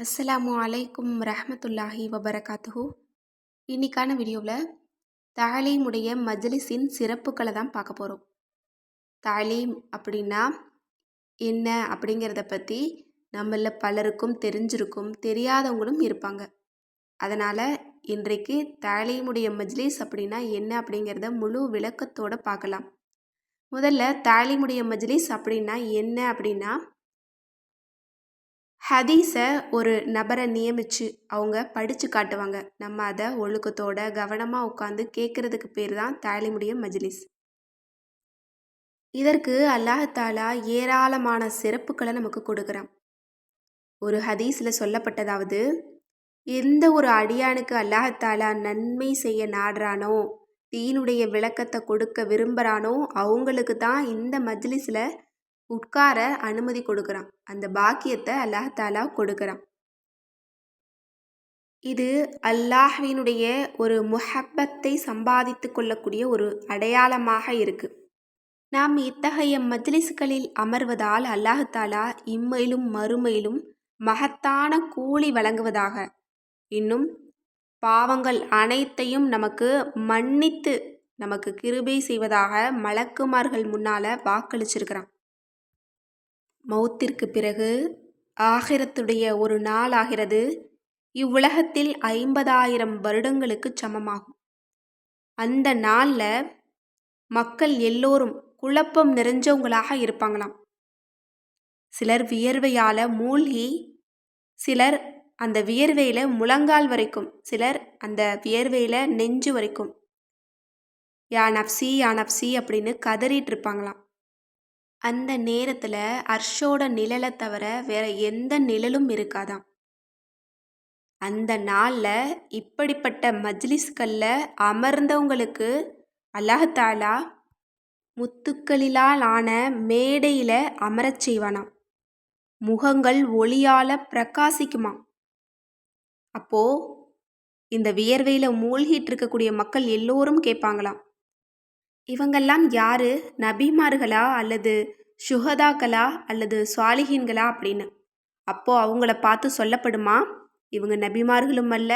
அஸ்ஸலாமு அலைக்கும் ரஹமத்துல்லாஹி வபரகாத்துஹூ. இன்னைக்கான வீடியோவில் தாலீமுடைய மஜ்லிஸின் சிறப்புகளை தான் பார்க்க போகிறோம் தாலீம் அப்படின்னா என்ன அப்படிங்கிறத பற்றி நம்மள பலருக்கும் தெரிஞ்சிருக்கும் தெரியாதவங்களும் இருப்பாங்க. அதனால் இன்றைக்கு தாலீமுடைய மஜ்லிஸ் அப்படின்னா என்ன அப்படிங்கிறத முழு விளக்கத்தோடு பார்க்கலாம். முதல்ல தாலீமுடைய மஜ்லிஸ் அப்படின்னா என்ன அப்படின்னா ஹதீஸை ஒரு நபரை நியமித்து அவங்க படித்து காட்டுவாங்க. நம்ம அதை ஒழுக்கத்தோட கவனமாக உட்காந்து கேட்குறதுக்கு பேர் தான் தாலிமுடைய மஜ்லிஸ். இதற்கு அல்லாஹாலா ஏராளமான சிறப்புகளை நமக்கு கொடுக்குறான். ஒரு ஹதீஸில் சொல்லப்பட்டதாவது எந்த ஒரு அடியானுக்கு அல்லாஹாலா நன்மை செய்ய நாடுறானோ தீனுடைய விளக்கத்தை கொடுக்க விரும்புகிறானோ அவங்களுக்கு தான் இந்த மஜ்லிஸில் உட்கார அனுமதி கொடுக்குறான். அந்த பாக்கியத்தை அல்லாஹாலா கொடுக்குறான். இது அல்லாஹ்வினுடைய ஒரு முஹப்பத்தை சம்பாதித்து கொள்ளக்கூடிய ஒரு அடையாளமாக இருக்கு. நாம் இத்தகைய மஜ்லிஸ்களில் அமர்வதால் அல்லாஹாலா இம்மையிலும் மறுமையிலும் மகத்தான கூலி வழங்குவதாக. இன்னும் பாவங்கள் அனைத்தையும் நமக்கு மன்னித்து நமக்கு கிருபை செய்வதாக மலக்குமார்கள் முன்னால் வாக்களிச்சிருக்கிறான். மௌத்திற்கு பிறகு ஆகிரத்துடைய ஒரு நாள் ஆகிறது. இவ்வுலகத்தில் ஐம்பதாயிரம் வருடங்களுக்கு சமமாகும். அந்த நாளில் மக்கள் எல்லோரும் குழப்பம் நிறைஞ்சவங்களாக இருப்பாங்களாம். சிலர் வியர்வையால் மூழ்கி சிலர் அந்த வியர்வையில் முழங்கால் வரைக்கும் சிலர் அந்த வியர்வையில் நெஞ்சு வரைக்கும். யா நப்சி யா நப்சி அப்படின்னு கதறிட்டு இருப்பாங்களாம். அந்த நேரத்தில் அர்ஷோட நிழலை தவிர வேற எந்த நிழலும் இருக்காதாம். அந்த நாளில் இப்படிப்பட்ட மஜ்லிஸ்களில் அமர்ந்தவங்களுக்கு அல்லாஹாலா முத்துக்களிலால் ஆன மேடையில் அமரச் செய்வானாம். முகங்கள் ஒளியால் பிரகாசிக்குமா அப்போ இந்த வியர்வையில் மூழ்கிட்டு இருக்கக்கூடிய மக்கள் எல்லோரும் கேட்பாங்களாம். இவங்கெல்லாம் யாரு? நபிமார்களா அல்லது சுகதாக்களா அல்லது சுவாலிஹீன்களா அப்படின்னு. அப்போ அவங்கள பார்த்து சொல்லப்படுமா? இவங்க நபிமார்களும் அல்ல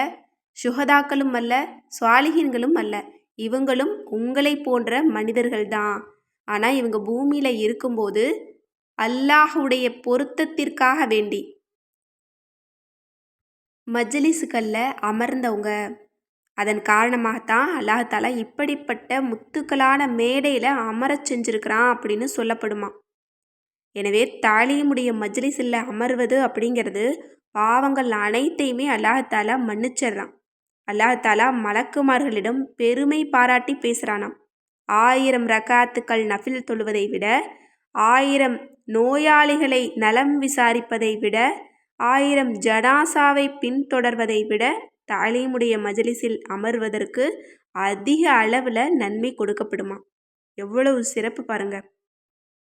சுகதாக்களும் அல்ல சுவாலிஹீன்களும் அல்ல. இவங்களும் உங்களை போன்ற மனிதர்கள் தான் ஆனால் இவங்க பூமியில் இருக்கும்போது அல்லாஹுடைய பொருத்தத்திற்காக வேண்டி. மஜ்லிஸுகளில் அமர்ந்தவங்க. அதன் காரணமாகத்தான் அல்லாஹாலா இப்படிப்பட்ட முத்துக்களான மேடையில் அமரச் செஞ்சுருக்கிறான் அப்படின்னு சொல்லப்படுமா? எனவே தாலியமுடைய மஜ்லிஸில் அமர்வது அப்படிங்கிறது பாவங்கள் அனைத்தையுமே அல்லாஹாலா மன்னிச்சிடுறான். அல்லாஹாலா மலக்குமார்களிடம் பெருமை பாராட்டி பேசுகிறானாம் ஆயிரம் ரகாத்துக்கள் நஃபில் தொழுவதை விட ஆயிரம் நோயாளிகளை நலம் விசாரிப்பதை விட ஆயிரம் ஜனாசாவை பின்தொடர்வதை விட தாலீமுடைய மஜலிஸில் அமர்வதற்கு அதிக அளவில் நன்மை கொடுக்கப்படுமா எவ்வளவு சிறப்பு பாருங்கள்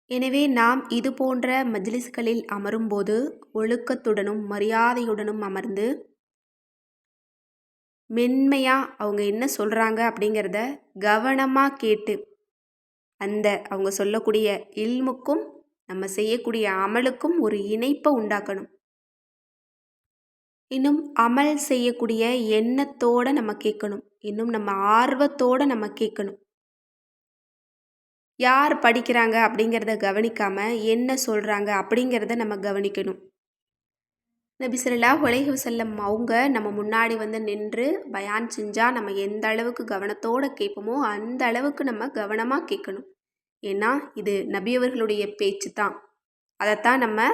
எனவே நாம் இது போன்ற மஜ்லிஸ்களில் அமரும்போது ஒழுக்கத்துடனும் மரியாதையுடனும் அமர்ந்து மென்மையாக அவங்க என்ன சொல்கிறாங்க அப்படிங்கிறத கவனமாக கேட்டு அந்த அவங்க சொல்லக்கூடிய இல்முக்கும் நம்ம செய்யக்கூடிய அமலுக்கும் ஒரு இணைப்பை உண்டாக்கணும். இன்னும் அமல் செய்யக்கூடிய எண்ணத்தோடு நம்ம கேட்கணும். இன்னும் நம்ம ஆர்வத்தோடு நம்ம கேட்கணும். யார் படிக்கிறாங்க அப்படிங்கிறத கவனிக்காமல் என்ன சொல்கிறாங்க அப்படிங்கிறத நம்ம கவனிக்கணும். நபி சொல்லா உலக செல்லம் அவங்க நம்ம முன்னாடி வந்து நின்று பயான் செஞ்சால் நம்ம எந்த அளவுக்கு கவனத்தோடு கேட்போமோ அந்த அளவுக்கு நம்ம கவனமாக கேட்கணும். ஏன்னா இது நபியவர்களுடைய பேச்சு தான். அதைத்தான் நம்ம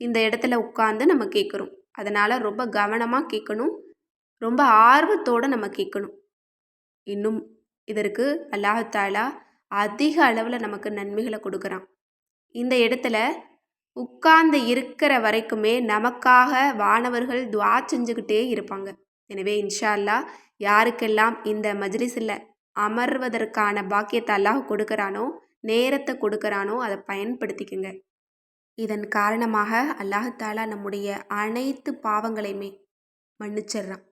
இந்த இடத்துல உட்காந்து நம்ம கேட்குறோம். அதனால் ரொம்ப கவனமாக கேட்கணும். ரொம்ப ஆர்வத்தோடு நம்ம கேட்கணும். இன்னும் இதற்கு அல்லாஹாலா அதிக அளவில் நமக்கு நன்மைகளை கொடுக்குறான். இந்த இடத்துல உட்கார்ந்து இருக்கிற வரைக்குமே நமக்காக வானவர்கள் துவா செஞ்சுக்கிட்டே இருப்பாங்க. எனவே இன்ஷா அல்லா யாருக்கெல்லாம் இந்த மஜ்லிஸில் அமர்வதற்கான பாக்கியத்தை அல்லாஹ் கொடுக்குறானோ நேரத்தை கொடுக்குறானோ அதை பயன்படுத்திக்கோங்க. இதன் காரணமாக அல்லாஹாலா நம்முடைய அனைத்து பாவங்களையுமே மன்னிச்சிடுறான்.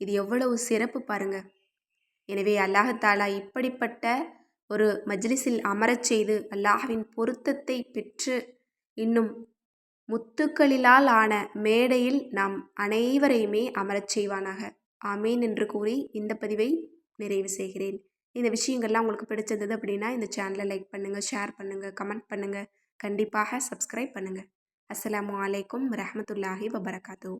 இது எவ்வளவு சிறப்பு பாருங்க. எனவே அல்லாஹாலா இப்படிப்பட்ட ஒரு மஜ்லிஸில் அமரச் செய்து அல்லாஹ்வின் பொருத்தத்தை பெற்று இன்னும் முத்துக்களிலால் ஆன மேடையில் நாம் அனைவரையுமே அமரச் செய்வானாக. ஆமீன் என்று கூறி இந்த பதிவை நிறைவு செய்கிறேன். இந்த விஷயங்கள்லாம் உங்களுக்கு பிடிச்சிருந்தது அப்படின்னா இந்த சேனலை லைக் பண்ணுங்கள் ஷேர் பண்ணுங்கள் கமெண்ட் பண்ணுங்கள் கண்டிப்பாக சப்ஸ்கிரைப் பண்ணுங்கள் அஸ்ஸலாமு அலைக்கும் ரஹமத்துல்லாஹி வபரகாத்து